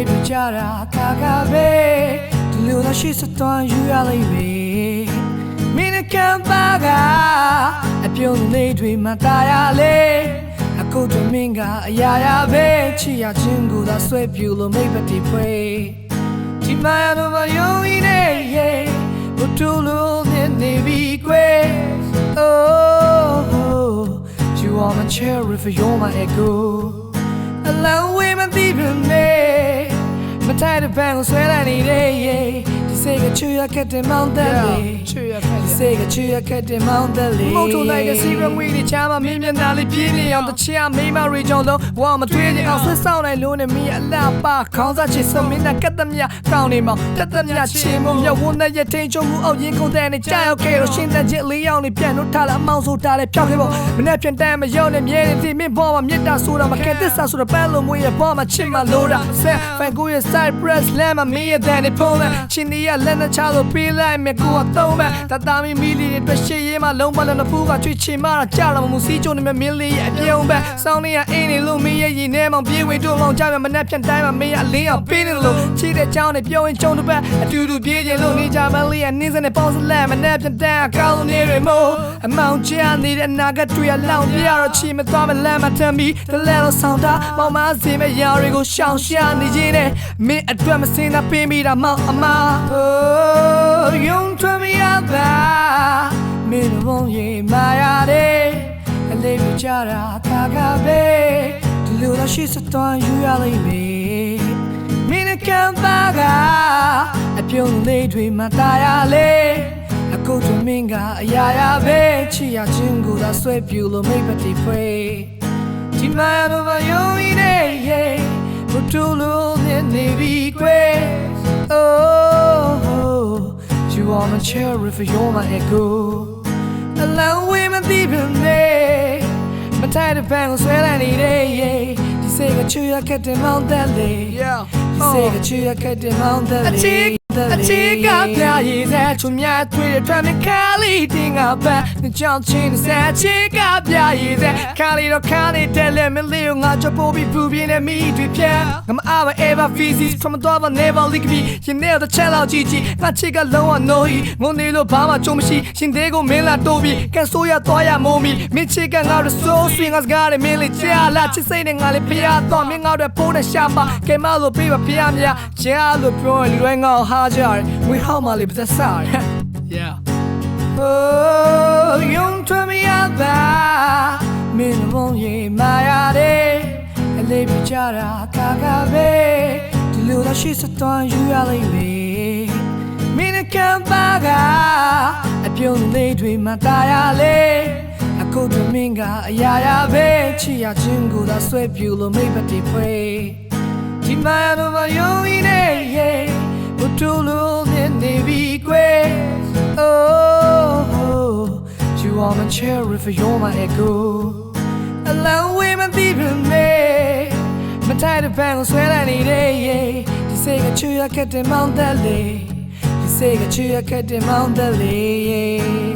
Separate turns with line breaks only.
လေးပြကြတာခါခါပဲဒီလိုသာရှိစတော့ယူရလိမ့်မယ်မင်းကံပါကအပြုံးလေးတွေမှတာရလေအခုတမင်းကအရာရာပဲချီရချင်းကိုသာဆွဲပြူလို့မိပတိဖွဲဒီမှာတော့မယုံရင်ရဲ့ဘုတူလို့နေပြီကွယ် Oh you are my cherry for you're my echo အလောင်းဝေးမသိပြန်နဲ့ မထိုင်တဲ့ဘန်ကိုဆွဲလိုက်နေတဲ့ yeah ဒီ စိတ်ကချွေရခက်တဲ့မောင်းတဲ့လေ
ချွေရခက်
ဒီစိတ်ကချွေရခက်တဲ့မောင်းတဲ့လေ
မုတ်ထုတ်လိုက်တဲ့စီရငွေတွေချာမမင်းမျက်နှာလေးပြင်းနေအောင်တချာမိမရီကြောင့်လုံးဝမထွေးနေအောင်ဆွဆောင်းလိုက်လို့နေမင်းအလားပါခေါင်းစားချစ်စမင်းနဲ့ကတ်တမြကောင်းနေမောင်တက်တမြချေမုံမြဝန်းတဲ့ရထိန်ချုံမှုအောက်ရင်ကုန်တဲ့နေကြာရောက်ခဲ့တော့ရှင်းတဲ့ချစ်လေးယောက်နေပြန်လို့ထားလာအမောင်ဆိုတာလေဖြောက်ခဲ့ပေါ့မနေ့ပြန်တမ်းမရောက်နေမြဲနေဒီမင်းဘောမှာမြစ်တာဆိုတာမခဲသစ္စာဆိုတာပန်းလို့မွေးရဘောမှာချစ်မလို့တာဆက်ဖန်ကိုရဲ့ side press လမ်းမှာမင်းရဲ့တဲ့နေဖုံးလက်ချင်းဒီရလက်နဲ့ချလို့ပေးလိုက်မယ်ကိုကတော့မဲ့တသားမီမီလီတွေအတွက်ရှေ့ရေးမှာလုံးပလည်းနဖူးကချွေချင်မာကြာလာမှုစီးကြုံနေမဲ့မင်းလေးရဲ့အပြုံးပဲစောင်းနေရအင်းနေလို့မင်းရဲ့ရင်ထဲမှာပြေးဝေတို့လောင်ကြမယ်မနဲ့ဖြန်တိုင်းမှာမင်းရဲ့အလင်းအောင်ပေးနေလို့ချီတဲ့ကြောင်းနဲ့ပြောရင်ကြုံတစ်ပတ်အတူတူပြေးချင်လို့နေကြမလေးရဲ့နင်းစနဲ့ပေါင်းစလက်မနဲ့ဖြန်တိုင်းအကောင်းနေတွေမို့အမောင်ချာနေတဲ့နာကတွေ့ရလောင်ပြရတော့ချီမသွားမလမ်းမထမ်းပြီးတလဲတော့ဆောင်တာမောင်မစင်မဲ့ရာတွေကိုရှောင်ရှာနေခြင်းနဲ့မင်းအတွက်မစင်တာပေးမိတာမောင်အမ
Oh, you turn me out that မင်းဘုံရေမာယာတဲ့အလေးပြကြတာခါခါပဲဒီလိုတော့ရှိစသွားယူရလိမ့်မယ်မင်းကံပါကအပြုံးလေးတွေမှာตายရလေအခုတမင်းကအရာရာပဲချီရချင်းကိုသာဆွဲပြူလို့မိတ်ပတိဖွေဒီမာယာတော့မယုံရည်နဲ့ yeah ဘုတူလို့နေနေပြီကွယ် my cherry for you're my echo. Alone with my deep in me. My tired bang was well I need it. You say that you are getting on that lay.
Yeah.
You say that you are getting on that
အချစ်
lay.
အချစ်ကပြရည်တဲ့ချုံမြတ်တွေ့တဲ့ထွက်နေခါလီတင်ကပန်းညချောင်းချင်းဆက်ချစ်ကပြရည်တဲ့ခါလီတော့ခါနေတဲ့လေမလေးကိုငါချပိုးပြီးပူပြင်းနေမိတွေ့ပြငါမအားမ ever feces from the door never leak me ရှင်နေတော့ချက်လောက်ကြည့်ကြည့်ငါချစ်ကလုံးဝ no he ငုံနေလို့ဘာမှကြုံမရှိရှင်သေးကိုမင်းလာတိုးပြီးကန်ဆိုးရသွားရမိုးမီမင်းချစ်ကငါတို့ so swing us ကားနဲ့မင်းလေးချာလာချစ်စိတ်နဲ့ငါလေးဖျားတော့မင်းငါတို့ပိုးနဲ့ရှာပါကဲမလို့ပေးပါဖျားမြချာလို့ပြောရင်လွယ်ငေါဟာကြတယ်ဝေဟောက်မလေးပါသက်စား yeah
Oh, you turn me out that. မင်းဘုံရေမာယာတဲ့အလေးပြကြတာခါခါပဲဒီလိုတော့ရှိစသွားယူရလိမ့်မယ်မင်းကံပါကအပြုံးလေးတွေမှာตายရလေအခုတမင်းကအရာရာပဲချီရချင်းကိုသာဆွဲပြူလို့မိတ်ပတိဖွေဒီမာယာတော့မယုံရည်နဲ့ yeah ဘုတူလို့နေနေပြီကွယ် Oh, you are my cherry for you're my echo. Alone with my deep in me. My tired bang was well I need it. You say that you are getting on that lay. You say that you are getting on that lay.